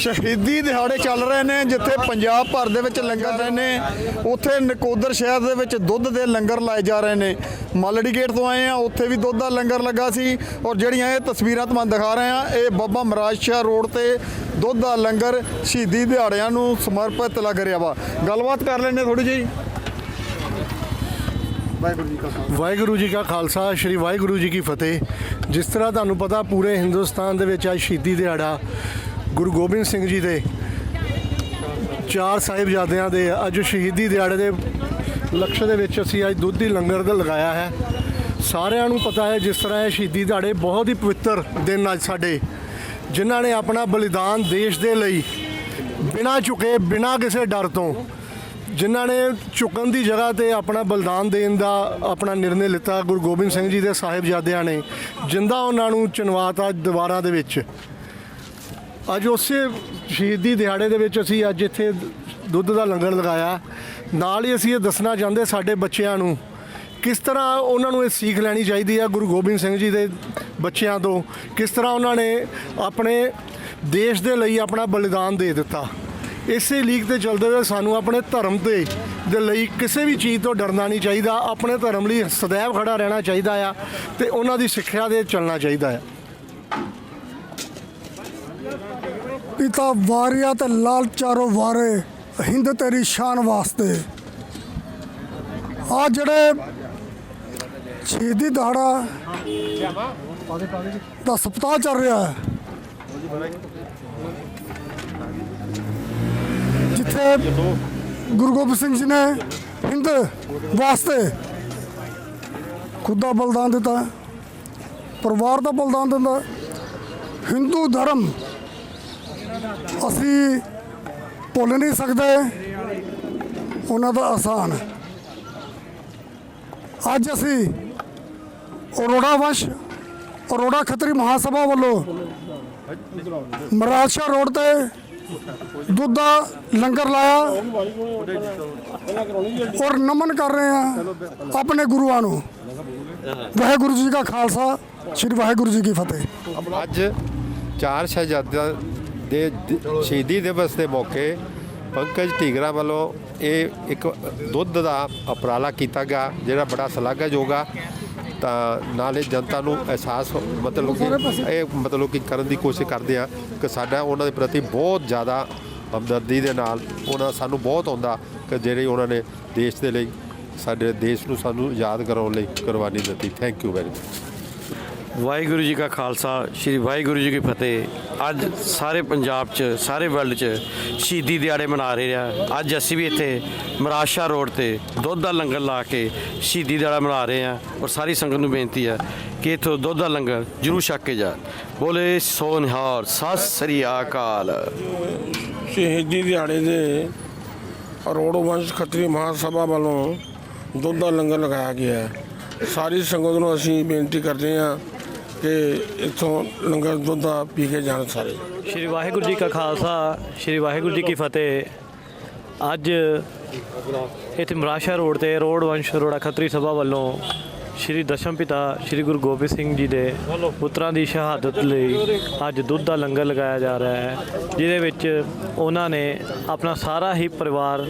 ਸ਼ਹੀਦੀ ਦਿਹਾੜੇ ਚੱਲ ਰਹੇ ਨੇ ਜਿੱਥੇ ਪੰਜਾਬ ਭਰ ਦੇ ਵਿੱਚ ਲੰਗਰ ਰਹੇ ਨੇ ਉੱਥੇ ਨਕੋਦਰ ਸ਼ਹਿਰ ਦੇ ਵਿੱਚ ਦੁੱਧ ਦੇ ਲੰਗਰ ਲਾਏ ਜਾ ਰਹੇ ਨੇ। ਮਾਲੜੀ ਗੇਟ ਤੋਂ ਆਏ ਆ ਉੱਥੇ ਵੀ ਦੁੱਧ ਦਾ ਲੰਗਰ ਲੱਗਾ ਸੀ ਔਰ ਜਿਹੜੀਆਂ ਇਹ ਤਸਵੀਰਾਂ ਤੁਹਾਨੂੰ ਦਿਖਾ ਰਹੇ ਆ ਇਹ ਬਾਬਾ ਮਹਾਰਾਜ ਸ਼ਾਹ ਰੋਡ ਤੇ ਦੁੱਧ ਦਾ ਲੰਗਰ ਸ਼ਹੀਦੀ ਦਿਹਾੜਿਆਂ ਨੂੰ ਸਮਰਪਿਤ ਲੱਗ ਰਿਹਾ ਵਾ। ਗੱਲਬਾਤ ਕਰ ਲੈਣੇ ਥੋੜੀ ਜਿਹੀ। ਵਾਹਿਗੁਰੂ ਜੀ ਕਾ ਖਾਲਸਾ ਸ੍ਰੀ ਵਾਹਿਗੁਰੂ ਜੀ ਕੀ ਫਤਿਹ। ਜਿਸ ਤਰ੍ਹਾਂ ਤੁਹਾਨੂੰ ਪਤਾ ਪੂਰੇ ਹਿੰਦੁਸਤਾਨ ਦੇ ਵਿੱਚ ਅੱਜ ਸ਼ਹੀਦੀ ਦਿਹਾੜਾ ਗੁਰੂ ਗੋਬਿੰਦ ਸਿੰਘ ਜੀ ਦੇ ਚਾਰ ਸਾਹਿਬਜ਼ਾਦਿਆਂ ਦੇ ਅੱਜ ਸ਼ਹੀਦੀ ਦਿਹਾੜੇ ਦੇ ਲਕਸ਼ ਦੇ ਵਿੱਚ ਅਸੀਂ ਅੱਜ ਦੁੱਧ ਦੀ ਲੰਗਰ ਦਾ ਲਗਾਇਆ ਹੈ। ਸਾਰਿਆਂ ਨੂੰ ਪਤਾ ਹੈ ਜਿਸ ਤਰ੍ਹਾਂ ਇਹ ਸ਼ਹੀਦੀ ਦਿਹਾੜੇ ਬਹੁਤ ਹੀ ਪਵਿੱਤਰ ਦਿਨ ਅੱਜ ਸਾਡੇ, ਜਿਨ੍ਹਾਂ ਨੇ ਆਪਣਾ ਬਲੀਦਾਨ ਦੇਸ਼ ਦੇ ਲਈ ਬਿਨਾਂ ਝੁਕੇ, ਬਿਨਾਂ ਕਿਸੇ ਡਰ ਤੋਂ, ਜਿਨ੍ਹਾਂ ਨੇ ਝੁਕਣ ਦੀ ਜਗ੍ਹਾ ਤੇ ਆਪਣਾ ਬਲੀਦਾਨ ਦੇਣ ਦਾ ਆਪਣਾ ਨਿਰਣੇ ਲਿੱਤਾ ਗੁਰੂ ਗੋਬਿੰਦ ਸਿੰਘ ਜੀ ਦੇ ਸਾਹਿਬਜ਼ਾਦਿਆਂ ਨੇ, ਜਿੰਦਾ ਉਹਨਾਂ ਨੂੰ ਚੁਣਵਾਤਾ ਦੀਵਾਰਾਂ ਦੇ ਵਿੱਚ। ਅੱਜ ਉਸੇ ਸ਼ਹੀਦੀ ਦਿਹਾੜੇ ਦੇ ਵਿੱਚ ਅਸੀਂ ਅੱਜ ਇੱਥੇ ਦੁੱਧ ਦਾ ਲੰਗਰ ਲਗਾਇਆ। ਨਾਲ ਹੀ ਅਸੀਂ ਇਹ ਦੱਸਣਾ ਚਾਹੁੰਦੇ ਸਾਡੇ ਬੱਚਿਆਂ ਨੂੰ, ਕਿਸ ਤਰ੍ਹਾਂ ਉਹਨਾਂ ਨੂੰ ਇਹ ਸਿੱਖ ਲੈਣੀ ਚਾਹੀਦੀ ਆ ਗੁਰੂ ਗੋਬਿੰਦ ਸਿੰਘ ਜੀ ਦੇ ਬੱਚਿਆਂ ਤੋਂ? ਕਿਸ ਤਰ੍ਹਾਂ ਉਹਨਾਂ ਨੇ ਆਪਣੇ ਦੇਸ਼ ਦੇ ਲਈ ਆਪਣਾ ਬਲੀਦਾਨ ਦੇ ਦਿੱਤਾ? ਇਸੇ ਲੀਕ ਤੇ ਚੱਲਦੇ ਹੋਏ ਸਾਨੂੰ ਆਪਣੇ ਧਰਮ ਤੇ, ਦੇ ਲਈ ਕਿਸੇ ਵੀ ਚੀਜ਼ ਤੋਂ ਡਰਨਾ ਨਹੀਂ ਚਾਹੀਦਾ। ਆਪਣੇ ਧਰਮ ਲਈ ਸदैव ਖੜਾ ਰਹਿਣਾ ਚਾਹੀਦਾ ਆ ਤੇ ਉਹਨਾਂ ਦੀ ਸਿੱਖਿਆ ਦੇ ਚੱਲਣਾ ਚਾਹੀਦਾ ਆ। ਪਿਤਾ ਵਾਰਿਆ ਤੇ ਲਾਲ ਚਾਰੋ ਵਾਰੇ, ਹਿੰਦ ਤੇਰੀ ਸ਼ਾਨ ਵਾਸਤੇ। ਆ ਜਿਹੜੇ ਸ਼ਹੀਦੀ ਦਿਹਾੜਾ ਦਾ ਸਪਤਾਹ ਚੱਲ ਰਿਹਾ ਹੈ, ਜਿੱਥੇ ਗੁਰੂ ਗੋਬਿੰਦ ਸਿੰਘ ਜੀ ਨੇ ਹਿੰਦ ਵਾਸਤੇ ਖੁਦ ਦਾ ਬਲਿਦਾਨ ਦਿੱਤਾ, ਪਰਿਵਾਰ ਦਾ ਬਲਿਦਾਨ ਦਿੰਦਾ, ਹਿੰਦੂ ਧਰਮ ਅਸੀਂ ਭੁੱਲ ਨਹੀਂ ਸਕਦੇ। ਉਹਨਾਂ ਦਾ ਆਸਾਨ ਅੱਜ ਅਸੀਂ ਅਰੋੜਾ ਵੰਸ਼, ਅਰੋੜਾ ਖੱਤਰੀ ਮਹਾਸਭਾ ਵੱਲੋਂ ਮਰਾਸ਼ਾ ਰੋਡ ਤੇ ਦੁੱਧ ਦਾ ਲੰਗਰ ਲਾਇਆ ਔਰ ਨਮਨ ਕਰ ਰਹੇ ਹਾਂ ਆਪਣੇ ਗੁਰੂਆਂ ਨੂੰ। ਵਾਹਿਗੁਰੂ ਜੀ ਕਾ ਖਾਲਸਾ, ਸ੍ਰੀ ਵਾਹਿਗੁਰੂ ਜੀ ਕੀ ਫਤਿਹ। ਅੱਜ ਚਾਰ ਸ਼ਹਿਜ਼ਾਦਿਆਂ ਦੇ ਦ- ਸ਼ਹੀਦੀ ਦਿਵਸ ਦੇ ਮੌਕੇ ਪੰਕਜ ਢੀਗਰਾ ਵੱਲੋਂ ਇਹ ਇੱਕ ਦੁੱਧ ਦਾ ਉਪਰਾਲਾ ਕੀਤਾ ਗਿਆ, ਜਿਹੜਾ ਬੜਾ ਸ਼ਲਾਘਾਯੋਗ ਆ। ਤਾਂ ਨਾਲੇ ਜਨਤਾ ਨੂੰ ਅਹਿਸਾਸ ਹੋ- ਮਤਲਬ ਕਿ ਇਹ ਮਤਲਬ ਕਿ ਕਰਨ ਦੀ ਕੋਸ਼ਿਸ਼ ਕਰਦੇ ਆ ਕਿ ਸਾਡਾ ਉਹਨਾਂ ਦੇ ਪ੍ਰਤੀ ਬਹੁਤ ਜ਼ਿਆਦਾ ਹਮਦਰਦੀ ਦੇ ਨਾਲ ਉਹਨਾਂ ਸਾਨੂੰ ਬਹੁਤ ਆਉਂਦਾ ਕਿ ਜਿਹੜੇ ਉਹਨਾਂ ਨੇ ਦੇਸ਼ ਦੇ ਲਈ, ਸਾਡੇ ਦੇਸ਼ ਨੂੰ ਸਾਨੂੰ ਯਾਦ ਕਰਾਉਣ ਲਈ ਕੁਰਬਾਨੀ ਦਿੱਤੀ। Thank you very much Waheguru ji ਕਾ ਖਾਲਸਾ, ਸ੍ਰੀ ਵਾਹਿਗੁਰੂ ਜੀ ਕੀ ਫਤਿਹ। ਅੱਜ ਸਾਰੇ ਪੰਜਾਬ 'ਚ, ਸਾਰੇ ਵਰਲਡ 'ਚ ਸ਼ਹੀਦੀ ਦਿਹਾੜੇ ਮਨਾ ਰਹੇ ਆ। ਅੱਜ ਅਸੀਂ ਵੀ ਇੱਥੇ ਮਰਾਸ਼ਾ ਰੋਡ ਤੇ ਦੁੱਧ ਦਾ ਲੰਗਰ ਲਾ ਕੇ ਸ਼ਹੀਦੀ ਦਿਹਾੜਾ ਮਨਾ ਰਹੇ ਆ ਔਰ ਸਾਰੀ ਸੰਗਤ ਨੂੰ ਬੇਨਤੀ ਹੈ ਕਿ ਇੱਥੋਂ ਦੁੱਧ ਦਾ ਲੰਗਰ ਜਰੂਰ ਛਕ ਕੇ ਜਾ ਬੋਲੇ ਸੋ ਨਿਹਾਰ, ਸਤਿ ਸ੍ਰੀ ਅਕਾਲ। ਸ਼ਹੀਦੀ ਦਿਹਾੜੇ ਦੇ ਅਰੋੜ ਵੰਸ਼ ਖੱਤਰੀ ਮਹਾਸਭਾ ਵੱਲੋਂ ਦੁੱਧ ਦਾ ਲੰਗਰ ਲਗਾਇਆ ਗਿਆ ਹੈ। ਸਾਰੀ ਸੰਗਤ ਨੂੰ ਅਸੀਂ ਬੇਨਤੀ ਕਰਦੇ ਹਾਂ ਕਿ ਇੱਥੋਂ ਲੰਗਰ ਦੁੱਧ ਦਾ ਪੀ ਕੇ ਜਾਣ ਸਾਰੇ। ਸ਼੍ਰੀ ਵਾਹਿਗੁਰੂ ਜੀ ਕਾ ਖਾਲਸਾ, ਸ਼੍ਰੀ ਵਾਹਿਗੁਰੂ ਜੀ ਕੀ ਫਤਿਹ। ਅੱਜ ਇੱਥੇ ਮਰਾਸ਼ਾ ਰੋਡ ਤੇ ਰੋਡ ਵੰਸ਼ ਰੋੜਾ ਖੱਤਰੀ ਸਭਾ ਵੱਲੋਂ ਸ਼੍ਰੀ ਦਸ਼ਮ ਪਿਤਾ ਸ਼੍ਰੀ ਗੁਰੂ ਗੋਬਿੰਦ ਸਿੰਘ ਜੀ ਦੇ ਪੁੱਤਰਾਂ ਦੀ ਸ਼ਹਾਦਤ ਲਈ ਅੱਜ ਦੁੱਧ ਦਾ ਲੰਗਰ ਲਗਾਇਆ ਜਾ ਰਿਹਾ ਹੈ, ਜਿਹਦੇ ਵਿੱਚ ਉਹਨਾਂ ਨੇ ਆਪਣਾ ਸਾਰਾ ਹੀ ਪਰਿਵਾਰ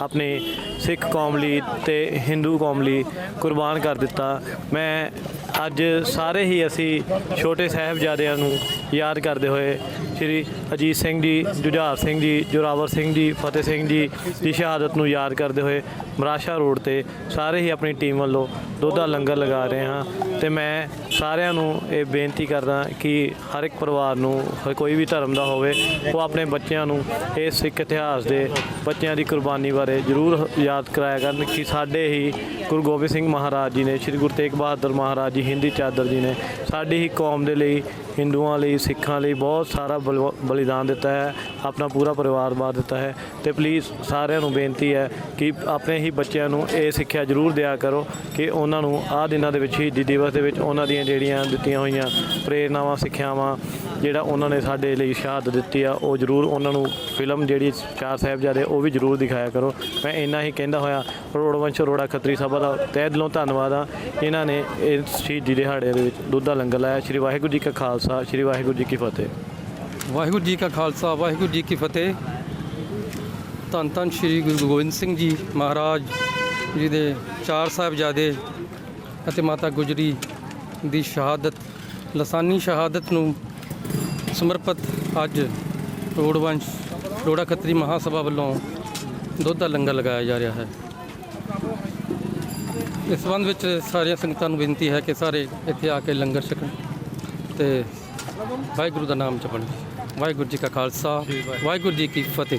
ਆਪਣੀ ਸਿੱਖ ਕੌਮ ਲਈ ਤੇ ਹਿੰਦੂ ਕੌਮ ਲਈ ਕੁਰਬਾਨ ਕਰ ਦਿੱਤਾ। ਮੈਂ ਅੱਜ ਸਾਰੇ ਹੀ ਅਸੀਂ ਛੋਟੇ ਸਾਹਿਬਜ਼ਾਦਿਆਂ ਨੂੰ ਯਾਦ ਕਰਦੇ ਹੋਏ ਸ਼੍ਰੀ ਅਜੀਤ ਸਿੰਘ ਜੀ, ਜੁਝਾਰ ਸਿੰਘ ਜੀ, ਜੋਰਾਵਰ ਸਿੰਘ ਜੀ, ਫਤਿਹ ਸਿੰਘ ਜੀ ਦੀ ਸ਼ਹਾਦਤ ਨੂੰ ਯਾਦ ਕਰਦੇ ਹੋਏ ਮਰਾਸ਼ਾ ਰੋਡ ਤੇ ਸਾਰੇ ਹੀ ਆਪਣੀ ਟੀਮ ਵੱਲੋਂ ਦੁੱਧਾ ਲੰਗਰ ਲਗਾ ਰਹੇ ਹਾਂ ਤੇ ਮੈਂ ਸਾਰਿਆਂ ਨੂੰ ਇਹ ਬੇਨਤੀ ਕਰਦਾ ਕਿ ਹਰ ਇੱਕ ਪਰਿਵਾਰ ਨੂੰ, ਹਰ ਕੋਈ ਵੀ ਧਰਮ ਦਾ ਹੋਵੇ, ਉਹ ਆਪਣੇ ਬੱਚਿਆਂ ਨੂੰ ਇਹ ਸਿੱਖ ਇਤਿਹਾਸ ਦੇ ਬੱਚਿਆਂ ਦੀ ਕੁਰਬਾਨੀ ਬਾਰੇ ਜ਼ਰੂਰ ਯਾਦ ਕਰਾਇਆ ਕਰਨ ਕਿ ਸਾਡੇ ਹੀ ਗੁਰੂ ਗੋਬਿੰਦ ਸਿੰਘ ਮਹਾਰਾਜ ਜੀ ਨੇ, ਸ੍ਰੀ ਗੁਰੂ ਤੇਗ ਬਹਾਦਰ ਮਹਾਰਾਜ ਜੀ, ਹਿੰਦੀ ਚਾਦਰ ਜੀ ਨੇ ਸਾਡੀ ਹੀ ਕੌਮ ਦੇ ਲਈ, ਹਿੰਦੂਆਂ ਲਈ, ਸਿੱਖਾਂ ਲਈ ਬਹੁਤ ਸਾਰਾ ਬਲੀਦਾਨ ਦਿੱਤਾ ਹੈ, ਆਪਣਾ ਪੂਰਾ ਪਰਿਵਾਰ ਵਾਰ ਦਿੱਤਾ ਹੈ ਤੇ ਪਲੀਜ਼ ਸਾਰਿਆਂ ਨੂੰ ਬੇਨਤੀ ਹੈ ਕਿ ਆਪਣੇ ਹੀ ਬੱਚਿਆਂ ਨੂੰ ਇਹ ਸਿੱਖਿਆ ਜ਼ਰੂਰ ਦਿਆ ਕਰੋ ਕਿ ਉਹਨਾਂ ਨੂੰ ਆਹ ਦਿਨਾਂ ਦੇ ਵਿੱਚ, ਸ਼ਹੀਦੀ ਦਿਵਸ ਦੇ ਵਿੱਚ ਉਹਨਾਂ ਦੀਆਂ ਜਿਹੜੀਆਂ ਦਿੱਤੀਆਂ ਹੋਈਆਂ ਪ੍ਰੇਰਨਾਵਾਂ ਸਿੱਖਿਆਵਾਂ ਜਿਹੜਾ ਉਹਨਾਂ ਨੇ ਸਾਡੇ ਲਈ ਸ਼ਹਾਦਤ ਦਿੱਤੀ ਆ, ਉਹ ਜ਼ਰੂਰ ਉਹਨਾਂ ਨੂੰ ਫਿਲਮ ਜਿਹੜੀ ਚਾਰ ਸਾਹਿਬਜ਼ਾਦੇ ਉਹ ਵੀ ਜ਼ਰੂਰ ਦਿਖਾਇਆ ਕਰੋ। ਮੈਂ ਇੰਨਾ ਹੀ ਕਹਿੰਦਾ ਹੋਇਆ, ਰੋੜਵੰਸ਼ ਰੋੜਾ ਖੱਤਰੀ ਸਭਾ ਦਾ ਤਹਿ ਦਿਲੋਂ ਧੰਨਵਾਦ ਆ। ਇਹਨਾਂ ਨੇ ਇਸ ਸ਼ਹੀਦੀ ਦਿਹਾੜੇ ਦੇ ਵਿੱਚ ਦੁੱਧ ਲੰਗਰ ਲਾਇਆ। ਸ਼੍ਰੀ ਵਾਹਿਗੁਰੂ ਜੀ ਕਾ ਖਾਲਸਾ, ਸ਼੍ਰੀ ਵਾਹਿਗੁਰੂ ਜੀ ਕੀ ਫਤਿਹ। ਵਾਹਿਗੁਰੂ ਜੀ ਕਾ ਖਾਲਸਾ, ਵਾਹਿਗੁਰੂ ਜੀ ਕੀ ਫਤਿਹ। ਧੰਨ ਧੰਨ ਸ੍ਰੀ ਗੁਰੂ ਗੋਬਿੰਦ ਸਿੰਘ ਜੀ ਮਹਾਰਾਜ ਜੀ ਦੇ ਚਾਰ ਸਾਹਿਬਜ਼ਾਦੇ ਅਤੇ ਮਾਤਾ ਗੁਜਰੀ ਦੀ ਸ਼ਹਾਦਤ, ਲਸਾਨੀ ਸ਼ਹਾਦਤ ਨੂੰ ਸਮਰਪਿਤ ਅੱਜ ਰੋੜਵੰਸ਼ ਰੋੜਾ ਖੱਤਰੀ ਮਹਾਸਭਾ ਵੱਲੋਂ ਦੁੱਧ ਦਾ ਲੰਗਰ ਲਗਾਇਆ ਜਾ ਰਿਹਾ ਹੈ। ਇਸ ਸੰਬੰਧ ਵਿੱਚ ਸਾਰੀਆਂ ਸੰਗਤਾਂ ਨੂੰ ਬੇਨਤੀ ਹੈ ਕਿ ਸਾਰੇ ਇੱਥੇ ਆ ਕੇ ਲੰਗਰ ਛਕਣ ਤੇ ਵਾਹਿਗੁਰੂ ਦਾ ਨਾਮ ਜਪਣ। ਵਾਹਿਗੁਰੂ ਜੀ ਕਾ ਖਾਲਸਾ ਵਾਹਿਗੁਰੂ। ਜੀ ਕੀ ਫਤਿਹ।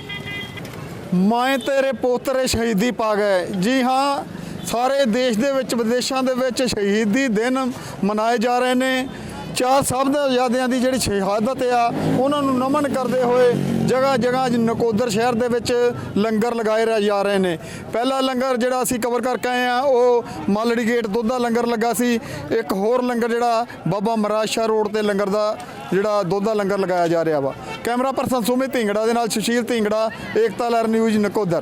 ਮੈਂ ਤੇਰੇ ਪੋਤਰੇ ਸ਼ਹੀਦੀ ਪਾ ਗਏ। ਜੀ ਹਾਂ ਸਾਰੇ ਦੇਸ਼ ਦੇ ਵਿੱਚ ਵਿਦੇਸ਼ਾਂ ਦੇ ਵਿੱਚ ਸ਼ਹੀਦੀ ਦਿਨ ਮਨਾਏ ਜਾ ਰਹੇ ਨੇ। ਚਾਰ ਸਾਹਿਬਜ਼ਾਦਿਆਂ ਦੀ ਜਿਹੜੀ ਸ਼ਹਾਦਤ ਆ ਉਹਨਾਂ ਨੂੰ ਨਮਨ ਕਰਦੇ ਹੋਏ ਜਗ੍ਹਾ ਜਗ੍ਹਾ ਅੱਜ ਨਕੋਦਰ ਸ਼ਹਿਰ ਦੇ ਵਿੱਚ ਲੰਗਰ ਲਗਾਏ ਜਾ ਰਹੇ ਨੇ। ਪਹਿਲਾ ਲੰਗਰ ਜਿਹੜਾ ਅਸੀਂ ਕਵਰ ਕਰਕੇ ਆਏ ਆ ਉਹ ਮਾਲੜੀ ਗੇਟ ਦੁੱਧ ਦਾ ਲੰਗਰ ਲੱਗਾ ਸੀ। ਇੱਕ ਹੋਰ ਲੰਗਰ ਜਿਹੜਾ ਬਾਬਾ ਮਹਾਰਾਜ ਸ਼ਾਹ ਰੋਡ ਤੇ ਲੰਗਰ ਦਾ ਜਿਹੜਾ ਦੁੱਧ ਦਾ ਲੰਗਰ ਲਗਾਇਆ ਜਾ ਰਿਹਾ ਵਾ। ਕੈਮਰਾ ਪਰਸਨ ਸੁਮਿਤ ਢਿੰਗੜਾ ਦੇ ਨਾਲ ਸੁਸ਼ੀਲ ਢਿੰਗੜਾ, ਏਕਤਾ ਲਹਿਰ ਨਿਊਜ਼ ਨਕੋਦਰ।